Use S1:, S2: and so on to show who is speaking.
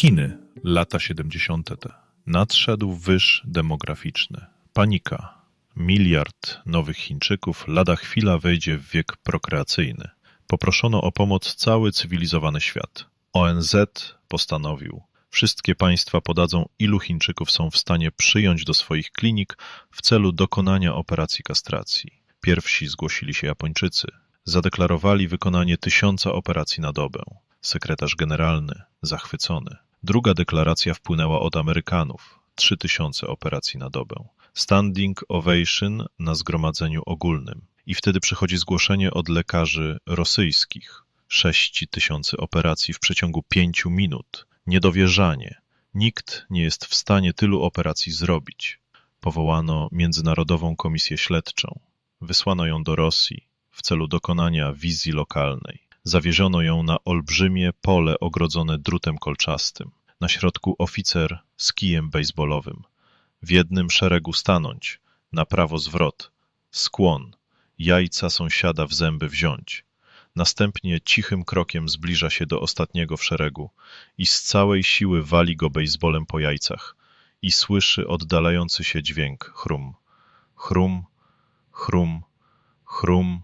S1: Chiny, lata 70. te. Nadszedł wyż demograficzny. Panika. Miliard nowych Chińczyków lada chwila wejdzie w wiek prokreacyjny. Poproszono o pomoc cały cywilizowany świat. ONZ postanowił, wszystkie państwa podadzą, ilu Chińczyków są w stanie przyjąć do swoich klinik w celu dokonania operacji kastracji. Pierwsi zgłosili się Japończycy. Zadeklarowali wykonanie tysiąca operacji na dobę. Sekretarz generalny zachwycony. Druga deklaracja wpłynęła od Amerykanów. Trzy tysiące operacji na dobę. Standing ovation na zgromadzeniu ogólnym. I wtedy przychodzi zgłoszenie od lekarzy rosyjskich. Sześć tysięcy operacji w przeciągu pięciu minut. Niedowierzanie. Nikt nie jest w stanie tylu operacji zrobić. Powołano Międzynarodową Komisję Śledczą. Wysłano ją do Rosji w celu dokonania wizji lokalnej. Zawieziono ją na olbrzymie pole ogrodzone drutem kolczastym. Na środku oficer z kijem bejsbolowym. W jednym szeregu stanąć, na prawo zwrot, skłon, jajca sąsiada w zęby wziąć. Następnie cichym krokiem zbliża się do ostatniego w szeregu i z całej siły wali go bejsbolem po jajcach i słyszy oddalający się dźwięk chrum, chrum, chrum, chrum,